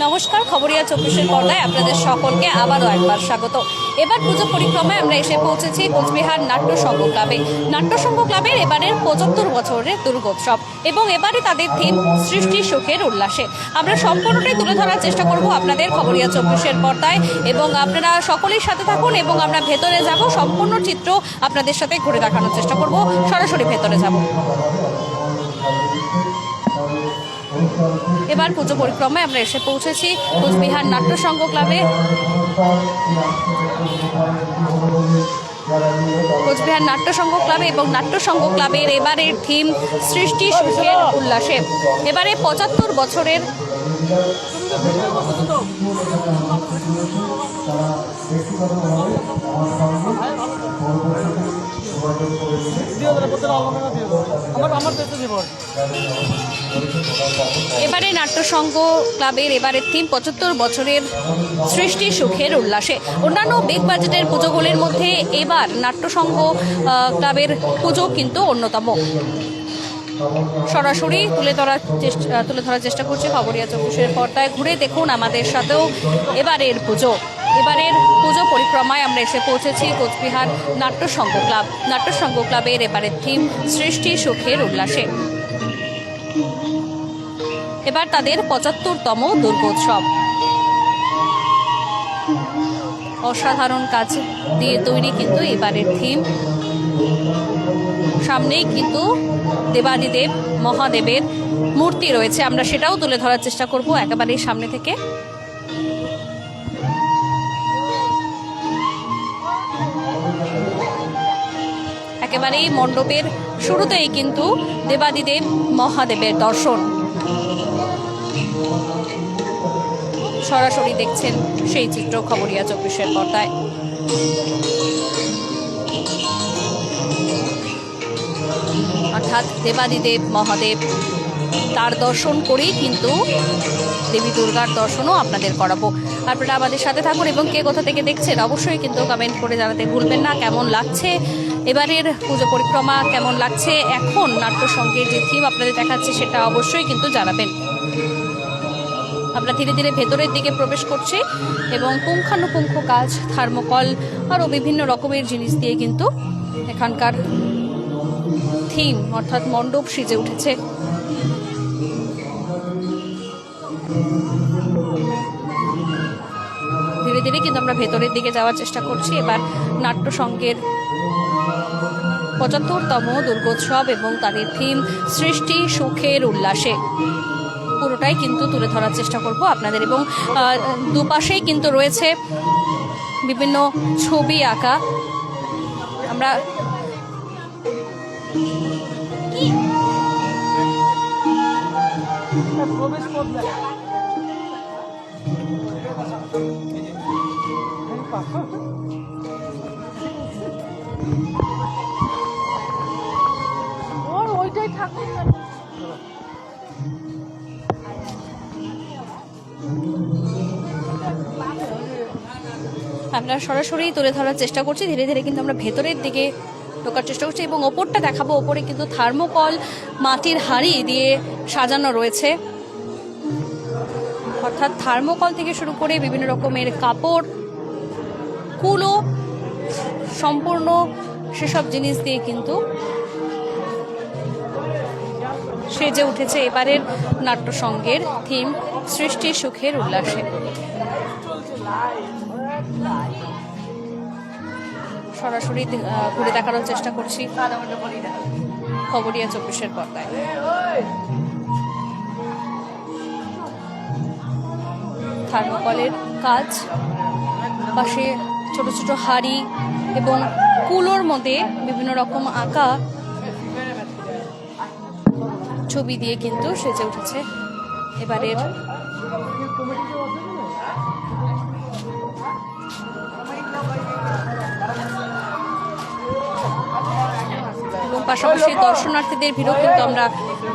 নমস্কার, খবরিয়া চব্বিশের পর্দায় আপনাদের সকলকে আবারও একবার স্বাগত। এবার পুজো পরিক্রমায় আমরা এসে পৌঁছেছি কোচবিহার নাট্য সংঘ ক্লাবে। নাট্য সংঘ ক্লাবের এবারের পঁচাত্তর বছরের দুর্গোৎসব এবং এবারে তাদের থিম সৃষ্টি সুখের উল্লাসে। আমরা সম্পূর্ণটাই তুলে ধরার চেষ্টা করব আপনাদের খবরিয়া চব্বিশের পর্দায় এবং আপনারা সকলের সাথে থাকুন এবং আমরা ভেতরে যাব, সম্পূর্ণ চিত্র আপনাদের সাথে ঘুরে দেখানোর চেষ্টা করব। সরাসরি ভেতরে যাব। এবার পুজো পরিক্রমায় আমরা এসে পৌঁছেছি কোচবিহার নাট্য সংঘ ক্লাবে। কোচবিহার নাট্য সংঘ ক্লাবে এবং নাট্য সংঘ ক্লাবের এবারের থিম সৃষ্টি সুখের উল্লাসে। এবারে পঁচাত্তর বছরের আমার আমার এবারে নাট্যসংঘ ক্লাবের এবারের থিম পঁচাত্তর বছরের সৃষ্টি সুখের উল্লাসে। অন্যান্য বিগ বাজেটের পুজোগুলির মধ্যে এবার নাট্যসংঘ ক্লাবের পুজো কিন্তু অন্যতম। সরাসরি তুলে ধরার চেষ্টা, তুলে ধরার চেষ্টা করছি খবরিয়া চব্বিশের পর্দায়। ঘুরে দেখুন আমাদের সাথেও এবারের পুজো। এবারের পুজো পরিক্রমায় আমরা এসে পৌঁছেছি কোচবিহার নাট্যসংঘ ক্লাব। নাট্যসংঘ ক্লাবের এবারের থিম, সৃষ্টি সুখের উল্লাসে। এবার তাদের পঁচাত্তরতম দুর্গোৎসব। অসাধারণ কাজ দিয়ে তৈরি কিন্তু এবারের থিম। সামনেই কিন্তু দেবাদিদেব মহাদেবের মূর্তি রয়েছে। আমরা সেটাও তুলে ধরার চেষ্টা করব একেবারেই সামনে থেকে। একেবারেই মণ্ডপের শুরুতেই কিন্তু দেবাদিদেব মহাদেবের দর্শন। সরাসরি দেখছেন সেই চিত্র খবরিয়া চব্বিশের পর্দায়। অর্থাৎ দেবাদিদেব মহাদেব তার দর্শন করেই কিন্তু দেবী দুর্গার দর্শনও আপনাদের করাবো। আপনারা আমাদের সাথে থাকুন এবং কে কোথা থেকে দেখছেন অবশ্যই কিন্তু কমেন্ট করে জানাতে ভুলবেন না। কেমন লাগছে? এবারের পুজো পরিক্রমা কেমন লাগছে? এখন নাট্যসঙ্গের যে থিম আপনাদের দেখাচ্ছে সেটা অবশ্যই কিন্তু জানাবেন। আমরা ধীরে ধীরে ভেতরের দিকে প্রবেশ করছি এবং পুঙ্খানুপুঙ্খ কাজ, থার্মোকল আরও বিভিন্ন রকমের জিনিস দিয়ে কিন্তু এখানকার থিম অর্থাৎ মণ্ডপ সিজে উঠেছে। ধীরে ধীরে কিন্তু আমরা ভেতরের দিকে যাওয়ার চেষ্টা করছি। এবার নাট্যসংঘের পঁচাত্তরতম দুর্গোৎসব এবং তাদের থিম সৃষ্টি সুখের উল্লাসে। পুরোটাই কিন্তু তুলে ধরার চেষ্টা করব আপনাদের এবং দুপাশেই কিন্তু রয়েছে বিভিন্ন ছবি আঁকা। আমরা প্রবেশ আমরা সরাসরি তুলে ধরার চেষ্টা করছি। ধীরে ধীরে কিন্তু আমরা ভেতরের দিকে ঢোকার চেষ্টা করছি এবং ওপরটা দেখাবো। ওপরে কিন্তু থার্মোকল মাটির হাঁড়ি দিয়ে সাজানো রয়েছে। অর্থাৎ থার্মোকল থেকে শুরু করে বিভিন্ন রকমের কাপড়, কুলো, সম্পূর্ণ সেসব জিনিস দিয়ে কিন্তু সেজে উঠেছে এবারের নাট্যসংঘের থিম সৃষ্টি সুখের উল্লাসে। সরাসরি ঘুরে দেখানোর চেষ্টা করছি। খবরিয়া চব্বিশের পর্দায়। থার্মোকলের কাজ, পাশে ছোট ছোট হাড়ি এবং কুলোর মধ্যে বিভিন্ন রকম আঁকা ছবি দিয়ে কিন্তু সেজে উঠেছে। এবারের পাশাপাশি দর্শনার্থীদের ভিড়ও কিন্তু আমরা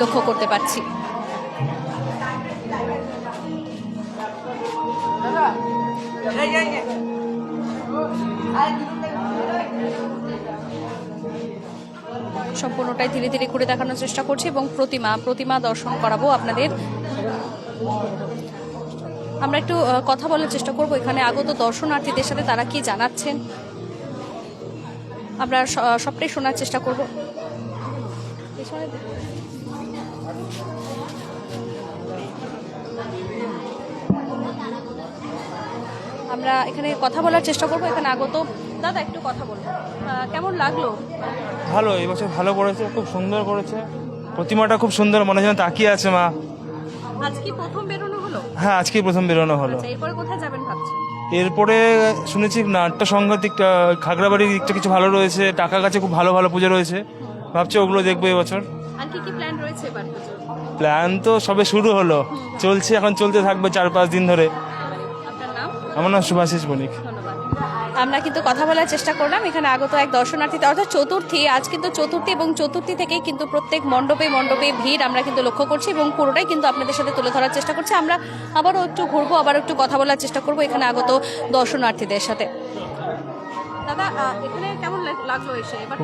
লক্ষ্য করতে পারছি। সম্পূর্ণটাই ধীরে ধীরে ঘুরে দেখানোর চেষ্টা করছি এবং প্রতিমা প্রতিমা দর্শন করাবো আপনাদের। আমরা একটু কথা বলার চেষ্টা করব। এখানে আগত দর্শনার্থীদের সাথে তারা কি জানাচ্ছেন? আমরা সবটাই শোনার চেষ্টা করব। পেছনে আমরা এখানে কথা বলার চেষ্টা করব। এখানে আগত। দাদা একটু কথা বলব কেমন লাগল? ভালো এই বছর ভালো করেছে খুব সুন্দর করেছে। প্রতিমাটা খুব সুন্দর মনে হয় তাকিয়ে আছে মা। আজ কি প্রথম বেরোনো হলো? হ্যাঁ আজকেই প্রথম বেরোনো হলো। আচ্ছা এরপরে কোথায় যাবেন ভাবছেন? এরপরে শুনেছি নাট্য সংঘের দিকটা খাগড়াবাড়ির দিকটা কিছু ভালো রয়েছে টাকা গাছে খুব ভালো ভালো পুজো রয়েছে। ভাবছি ওগুলো দেখব এবছর। আর কি কি প্ল্যান রয়েছে এবার প্ল্যান তো সবে শুরু হলো। চলছে এখন চলতে থাকবে চার পাঁচ দিন ধরে। নাম? আমার নাম সুভাষিস বণিক। আমরা কিন্তু কথা বলার চেষ্টা করলাম। এখানে আগত এক দর্শনার্থী অর্থাৎ চতুর্থী আজ কিন্তু চতুর্থী এবং চতুর্থী থেকেই কিন্তু প্রত্যেক মণ্ডপে মণ্ডপে ভিড় আমরা কিন্তু লক্ষ্য করছি এবং পুরোটাই কিন্তু আপনাদের সাথে তুলে ধরার চেষ্টা করছি। আমরা আবারও একটু ঘুরবো আবার একটু কথা বলার চেষ্টা করব এখানে আগত দর্শনার্থীদের সাথে। দাদা এখানে কেমন লাগল এসে এবার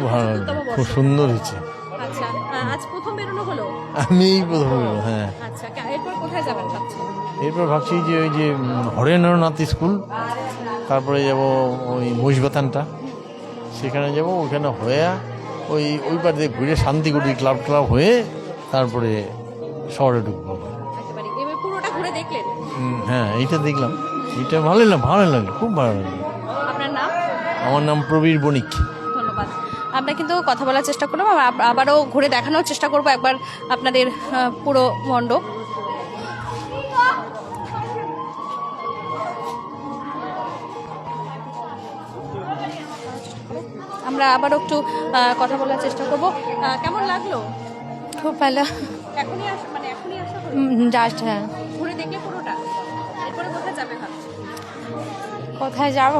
খুব সুন্দর হয়েছে। আচ্ছা আজ প্রথম বেরোনো হলো? আমি প্রথম হ্যাঁ। আচ্ছা এরপর কোথায় যাবেন ভাবছেন? এরপর ভাবছি যে ওই যে হরেন্দ্রনাথ স্কুল তারপরে যাব ওই মহিষবাথানটা সেখানে যাব ওইখানে হয়ে ওই ওই পার দিয়ে ঘুরে শান্তিগুড়ি ক্লাব ক্লাব হয়ে তারপরে শহরে ঢুকবো হ্যাঁ এইটা দেখলাম। এটা ভালো লাগল ভালো লাগল খুব ভালো লাগল। আমার নাম প্রবীর বণিক। ধন্যবাদ। আমরা কিন্তু কথা বলার চেষ্টা করলাম আবার- আবারও ঘুরে দেখানোর চেষ্টা করব একবার আপনাদের পুরো মণ্ডপ। আমরা আবারও একটু কথা বলার চেষ্টা করব। কেমন লাগল? খুব ভালো। এখনই মানে এখনই আসা জাস্ট হ্যাঁ। ঘুরে দেখলে পুরোটা? এরপরে কোথায় যাবে কোথায় যাব?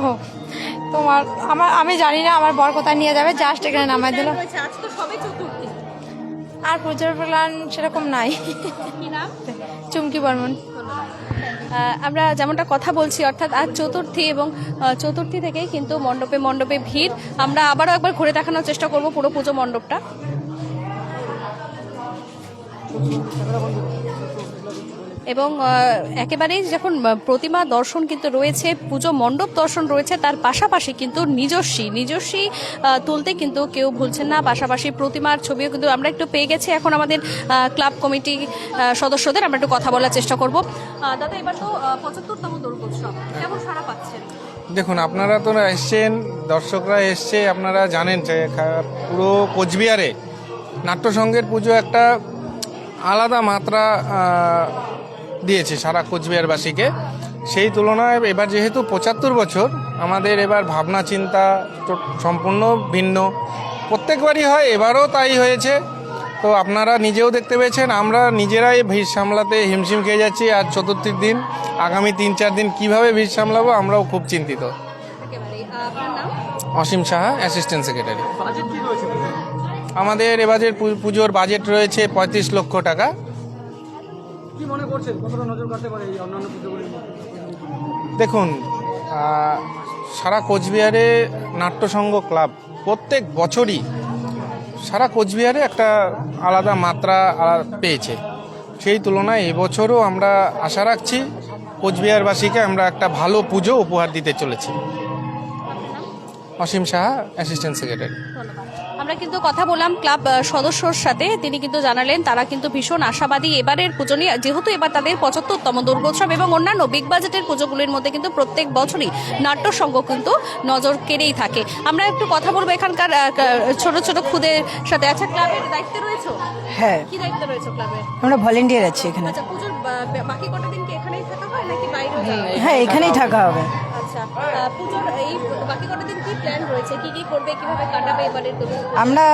তোমার, আমার, আমি জানি না, আমার বর কোথায় নিয়ে যাবে জাস্ট এখানে নামাই দিল। আর পুজোর প্ল্যান সেরকম নাই। চুমকি বর্মন। আমরা যেমনটা কথা বলছি, অর্থাৎ আজ চতুর্থী এবং চতুর্থী থেকেই কিন্তু মণ্ডপে মণ্ডপে ভিড়। আমরা আবারও একবার ঘুরে দেখানোর চেষ্টা করব পুরো পুজো মণ্ডপটা। এবং একেবারেই যখন প্রতিমা দর্শন কিন্তু রয়েছে, পুজো মণ্ডপ দর্শন রয়েছে, তার পাশাপাশি কিন্তু নিজস্বী নিজস্বী তুলতে কিন্তু কেউ ভুলছেন না। পাশাপাশি প্রতিমার ছবিও কিন্তু আমরা একটু পেয়ে গেছি। এখন আমাদের ক্লাব কমিটি সদস্যদের আমরা একটু কথা বলার চেষ্টা করব। দাদা, এবার তো পঁচাত্তরতম দুর্গোৎসব। কেমন সারা পাচ্ছেন? দেখুন, আপনারা তো এসছেন, দর্শকরা এসছে, আপনারা জানেন যে পুরো কোচবিহারে নাট্যসংঘের পুজো একটা আলাদা মাত্রা দিয়েছে সারা কোচবিহারবাসীকে। সেই তুলনায় এবার যেহেতু পঁচাত্তর বছর আমাদের এবার ভাবনা চিন্তা সম্পূর্ণ ভিন্ন। প্রত্যেকবারই হয় এবারও তাই হয়েছে। তো আপনারা নিজেও দেখতে পেয়েছেন আমরা নিজেরাই ভিড় সামলাতে হিমশিম খেয়ে যাচ্ছি আর চতুর্থীর দিন। আগামী তিন চার দিন কীভাবে ভিড় সামলাবো আমরাও খুব চিন্তিত। Asim Saha assistant secretary? আমাদের এবারের পুজোর বাজেট রয়েছে পঁয়ত্রিশ লক্ষ টাকা। কি মনে করছেন? কতটা নজর কাটতে পারে এই অন্যান্য পুজোগুলির দেখুন সারা কোচবিহারে নাট্যসংঘ ক্লাব প্রত্যেক বছরই সারা কোচবিহারে একটা আলাদা মাত্রা পেয়েছে। সেই তুলনায় এবছরও আমরা আশা রাখছি কোচবিহারবাসীকে আমরা একটা ভালো পুজো উপহার দিতে চলেছি। Asim Saha assistant secretary. ধন্যবাদ। আমরা কিন্তু কথা বললাম ক্লাব সদস্যর সাথে। তিনি কিন্তু জানালেন তারা কিন্তু ভীষণ আশাবাদী। এবারের পুজো নিয়ে যেহেতু এবার তাদের পঁচাত্তরতম দুর্গোৎসব এবং অন্যান্য বিগ বাজেটের পুজোগুলির মধ্যে কিন্তু প্রত্যেক বছরই নাট্যসংঘ কিন্তু নজর কেড়েই থাকে। আমরা একটু কথা বলব এখানকার ছোট ছোট খুদের সাথে। আচ্ছা ক্লাবের দায়িত্বে রয়েছে? হ্যাঁ। কি দায়িত্ব রয়েছে ক্লাবের? আমরা ভলেন্টিয়ার আছি এখানে। আচ্ছা পুজোর বাকি কটা দিন কি এখানেই থাকা হয় নাকি হয়? হ্যাঁ এখানেই থাকা হবে। আচ্ছা পুজোর এই বাকি কটা দিন কি প্ল্যান রয়েছে? কি কি করবে কীভাবে কাটাবে এবারের আমরা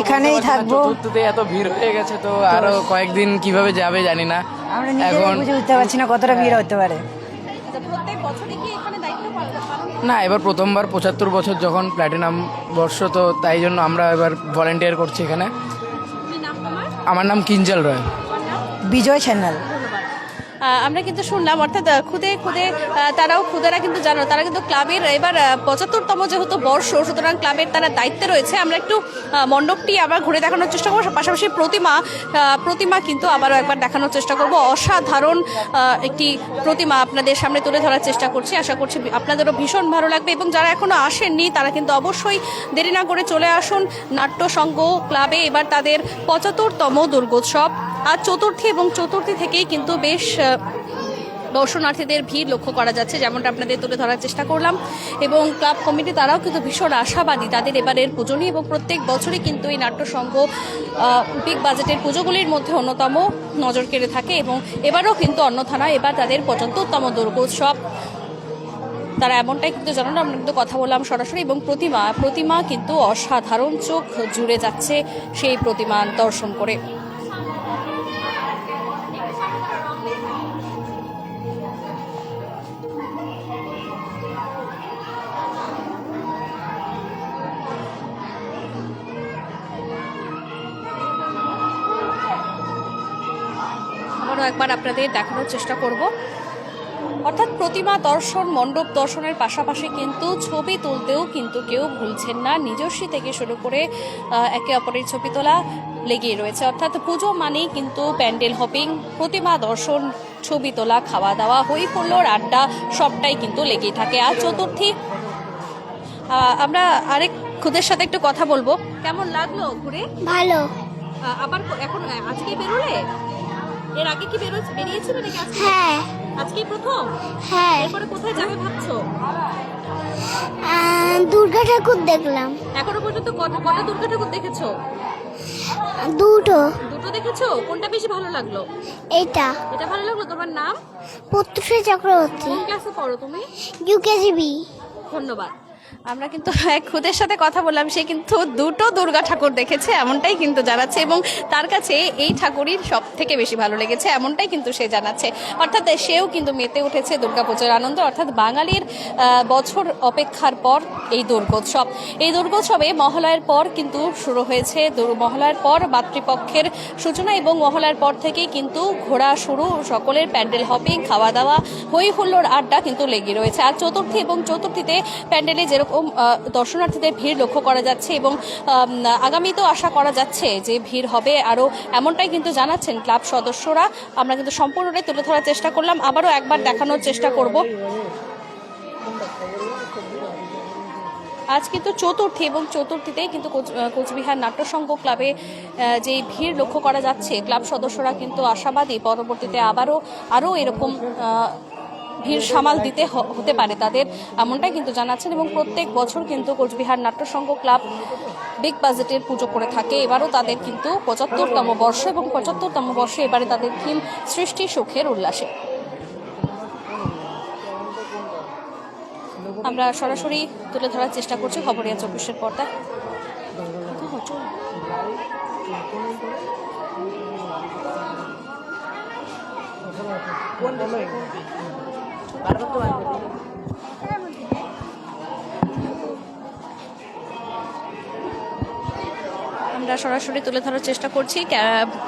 এখানেই থাকব। চতুর্থীতে এত ভিড় হয়ে গেছে তো আরও কয়েকদিন কীভাবে যাবে জানি না। আমরা এখন বুঝে উঠতে পারছি না কতটা ভিড় হতে পারে। আচ্ছা প্রত্যেক বছরই কি এখানে দায়িত্ব পালন পালন না এবার প্রথমবার পঁচাত্তর বছর যখন প্ল্যাটিনাম বর্ষ তো তাই জন্য আমরা এবার ভলেন্টিয়ার করছি এখানে। আমার নাম কিঞ্জল রয়। বিজয় চ্যানেল আমরা কিন্তু শুনলাম, অর্থাৎ খুদে খুদে তারাও খুদেরা কিন্তু জানো, তারা কিন্তু ক্লাবের এবার পঁচাত্তরতম যেহেতু বর্ষ, সুতরাং ক্লাবের তারা দায়িত্বে রয়েছে। আমরা একটু মণ্ডপটি আবার ঘুরে দেখানোর চেষ্টা করব। পাশাপাশি প্রতিমা প্রতিমা কিন্তু আবারও একবার দেখানোর চেষ্টা করব। অসাধারণ একটি প্রতিমা আপনাদের সামনে তুলে ধরার চেষ্টা করছি। আশা করছি আপনাদেরও ভীষণ ভালো লাগবে। এবং যারা এখনও আসেননি, তারা কিন্তু অবশ্যই দেরি না করে চলে আসুন। নাট্য সংঘ ক্লাবে এবার তাদের পঁচাত্তরতম দুর্গোৎসব। আর চতুর্থী এবং চতুর্থী থেকেই কিন্তু বেশ দর্শনার্থীদের ভিড় লক্ষ্য করা যাচ্ছে, যেমনটা আপনাদের তুলে ধরার চেষ্টা করলাম। এবং ক্লাব কমিটি তারাও কিন্তু ভীষণ আশাবাদী তাদের এবারের পুজো নিয়ে এবং প্রত্যেক বছরই কিন্তু এই নাট্যসংঘ বিগ বাজেটের পুজোগুলির মধ্যে অন্যতম নজর কেড়ে থাকে এবং এবারও কিন্তু অন্যথানা এবার তাদের পঁচাত্তরতম দুর্গোৎসব। তারা এমনটাই কিন্তু জানানো, আমরা কিন্তু কথা বললাম সরাসরি এবং প্রতিমা প্রতিমা কিন্তু অসাধারণ চোখ জুড়ে যাচ্ছে সেই প্রতিমা দর্শন করে। আবারও একবার আপনাদের দেখানোর চেষ্টা করব। অর্থাৎ প্রতিমা দর্শন মণ্ডপ দর্শনের পাশাপাশি কিন্তু ছবি তুলতেও কিন্তু কেউ ভুলছেন না। নিজস্বী থেকে শুরু করে একে অপরের ছবি তোলা লেগেই রয়েছে। অর্থাৎ পুজো মানেই কিন্তু প্যান্ডেল হপিং প্রতিমা দর্শন ছবি তোলা খাওয়া দাওয়া হই হুল্লোড় আড্ডা সবটাই কিন্তু লেগেই থাকে। আর চতুর্থী আমরা আরেক খুদের সাথে একটু কথা বলব। কেমন লাগল ঘুরে? ভালো। আবার এখন আজকে বেরোলে? এর আগে কি বেরো বেরিয়েছিল নাকি আজকে? হ্যাঁ। আজকেই প্রথম? হ্যাঁ। এরপরে কোথায় যাবে ভাবছ? দুর্গা ঠাকুর দেখলাম। এখনও পর্যন্ত কত কটা দুর্গা ঠাকুর দেখেছ? দুটো। দুটো দেখেছ? কোনটা বেশি ভালো লাগল? এটা। এটা ভালো লাগল? তোমার নাম? প্রত্যুষে চক্রবর্তী। কোন ক্লাসে পড়ো তুমি? ইউকেজিবি। ধন্যবাদ। আমরা কিন্তু এক খুদের সাথে কথা বললাম, সে কিন্তু দুটো দুর্গা ঠাকুর দেখেছে, এমনটাই কিন্তু জানাচ্ছে এবং তার কাছে এই ঠাকুরই সব থেকে বেশি ভালো লেগেছে, এমনটাই কিন্তু সে জানাচ্ছে। অর্থাৎ সেও কিন্তু মেতে উঠেছে দুর্গাপুজোর আনন্দ, অর্থাৎ বাঙালির বছর অপেক্ষার পর এই দুর্গোৎসব। এই দুর্গোৎসবে মহালয়ের পর কিন্তু শুরু হয়েছে মহালয়ার পর মাতৃপক্ষের সূচনা এবং মহালয়ার পর থেকেই কিন্তু ঘোরা শুরু, সকলের প্যান্ডেল হপিং, খাওয়া দাওয়া হই হুল্লোড় আড্ডা কিন্তু লেগে রয়েছে। আর চতুর্থী এবং চতুর্থীতে প্যান্ডেলে যেরকম আহ, দর্শনার্থীদের ভিড় লক্ষ্য করা যাচ্ছে এবং আগামীতেও আশা করা যাচ্ছে যে ভিড় হবে। আরও এমনটাই কিন্তু জানাচ্ছেন ক্লাব সদস্যরা। আমরা কিন্তু সম্পূর্ণটাই তুলে ধরার চেষ্টা করলাম। আবারও একবার দেখানোর চেষ্টা করব। আজ কিন্তু চতুর্থী এবং চতুর্থীতেই কিন্তু কোচ- কোচবিহার নাট্য সংঘ ক্লাবে যে ভিড় লক্ষ্য করা যাচ্ছে ক্লাব সদস্যরা কিন্তু আশাবাদী। পরবর্তীতে আবারও আরও এরকম ভিড় সামাল দিতে হতে পারে তাদের, এমনটাই কিন্তু জানাচ্ছেন এবং প্রত্যেক বছর কিন্তু কোচবিহার নাট্যসংঘ ক্লাব বিগ বাজেটের পুজো করে থাকে। এবারও তাদের কিন্তু পঁচাত্তরতম বর্ষ এবং পঁচাত্তরতম বর্ষে এবারে তাদের থিম সৃষ্টি সুখের উল্লাসে। আমরা সরাসরি তুলে ধরার চেষ্টা করছি খবরিয়া চব্বিশের পর্দায়। আমরা সরাসরি তুলে ধরার চেষ্টা করছি।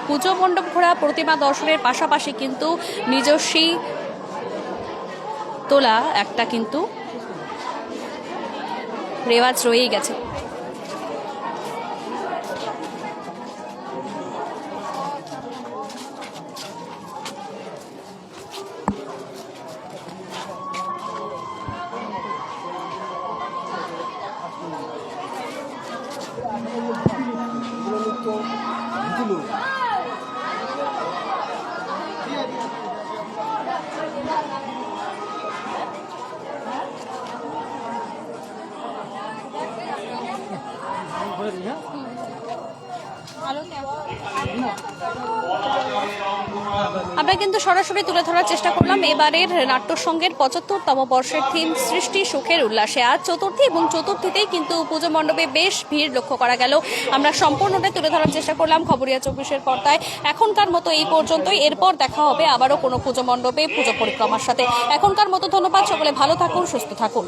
পুজো মণ্ডপ ঘোরা প্রতিমা দর্শনের পাশাপাশি কিন্তু নিজস্বী তোলা একটা কিন্তু রেওয়াজ রয়েই গেছে। আমরা কিন্তু সরাসরি তুলে ধরার চেষ্টা করলাম। এবারের নাট্যসংঘের পঁচাত্তরতম বর্ষের থিম সৃষ্টি, সুখের উল্লাসে। আজ চতুর্থী এবং চতুর্থীতেই কিন্তু পুজো মণ্ডপে বেশ ভিড় লক্ষ্য করা গেল। আমরা সম্পূর্ণটাই তুলে ধরার চেষ্টা করলাম খবরিয়া চব্বিশের পর্দায়। এখনকার মতো এই পর্যন্তই। এরপর দেখা হবে আবারও কোনো পুজো মণ্ডপে পুজো পরিক্রমার সাথে। এখনকার মতো ধন্যবাদ। সকলে ভালো থাকুন, সুস্থ থাকুন।